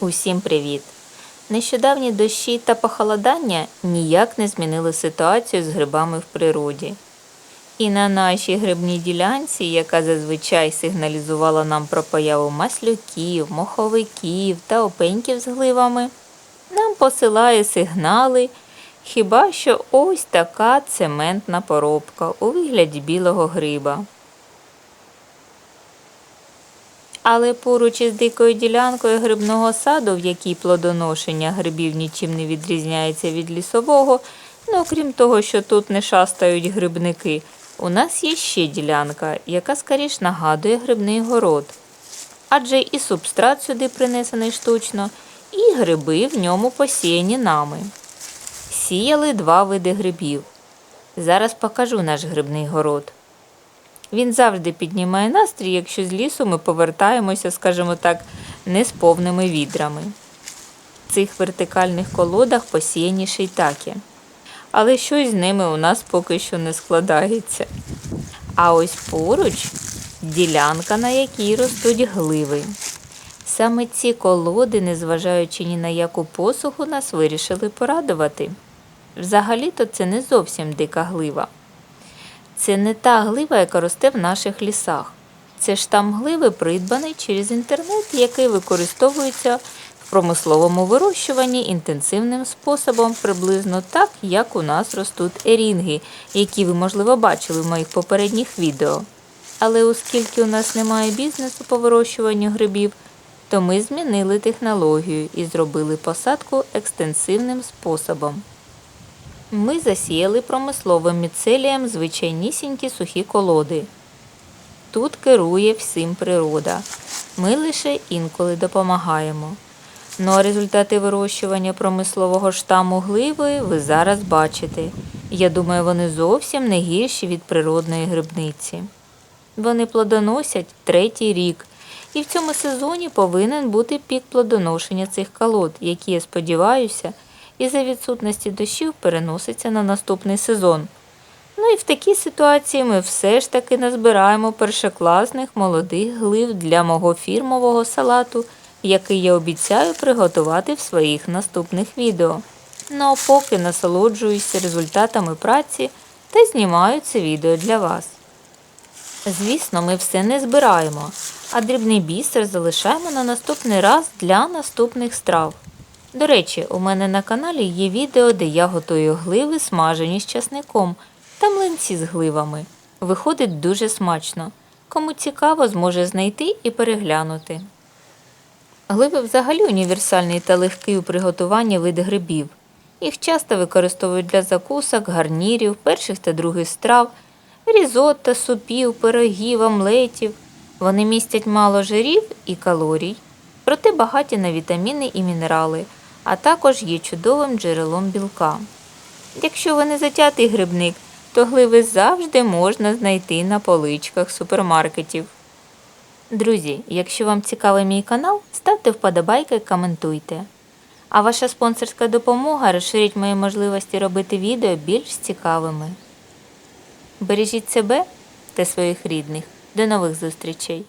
Усім привіт! Нещодавні дощі та похолодання ніяк не змінили ситуацію з грибами в природі. І на нашій грибній ділянці, яка зазвичай сигналізувала нам про появу маслюків, моховиків та опеньків з гливами, нам посилає сигнали, хіба що ось така цементна поробка у вигляді білого гриба. Але поруч із дикою ділянкою грибного саду, в якій плодоношення грибів нічим не відрізняється від лісового, ну окрім того, що тут не шастають грибники, у нас є ще ділянка, яка скоріш нагадує грибний город. Адже і субстрат сюди принесений штучно, і гриби в ньому посіяні нами. Сіяли два види грибів. Зараз покажу наш грибний город. Він завжди піднімає настрій, якщо з лісу ми повертаємося, скажімо так, не з повними відрами. В цих вертикальних колодах посіяні шейтаки. Але щось з ними у нас поки що не складається. А ось поруч ділянка, на якій ростуть гливи. Саме ці колоди, незважаючи ні на яку посуху, нас вирішили порадувати. Взагалі-то це не зовсім дика глива. Це не та глива, яка росте в наших лісах. Це штам гливи придбаний через інтернет, який використовується в промисловому вирощуванні інтенсивним способом, приблизно так, як у нас ростуть ерінги, які ви, можливо, бачили в моїх попередніх відео. Але оскільки у нас немає бізнесу по вирощуванню грибів, то ми змінили технологію і зробили посадку екстенсивним способом. Ми засіяли промисловим міцелієм звичайнісінькі сухі колоди. Тут керує всім природа. Ми лише інколи допомагаємо. Ну а результати вирощування промислового штаму гливи ви зараз бачите. Я думаю, вони зовсім не гірші від природної грибниці. Вони плодоносять третій рік, і в цьому сезоні повинен бути пік плодоношення цих колод, які, я сподіваюся, і за відсутності дощів переноситься на наступний сезон. Ну і в такій ситуації ми все ж таки назбираємо першокласних молодих глив для мого фірмового салату, який я обіцяю приготувати в своїх наступних відео. Ну а поки насолоджуюся результатами праці та знімаю це відео для вас. Звісно, ми все не збираємо, а дрібний бісер залишаємо на наступний раз для наступних страв. До речі, у мене на каналі є відео, де я готую гливи смажені з часником та млинці з гливами. Виходить дуже смачно. Кому цікаво, зможе знайти і переглянути. Гливи взагалі універсальний та легкий у приготуванні вид грибів. Їх часто використовують для закусок, гарнірів, перших та других страв, різотто, супів, пирогів, омлетів. Вони містять мало жирів і калорій, проте багаті на вітаміни і мінерали, а також є чудовим джерелом білка. Якщо ви не затятий грибник, то гливи завжди можна знайти на поличках супермаркетів. Друзі, якщо вам цікавий мій канал, ставте вподобайки і коментуйте. А ваша спонсорська допомога розширить мої можливості робити відео більш цікавими. Бережіть себе та своїх рідних. До нових зустрічей!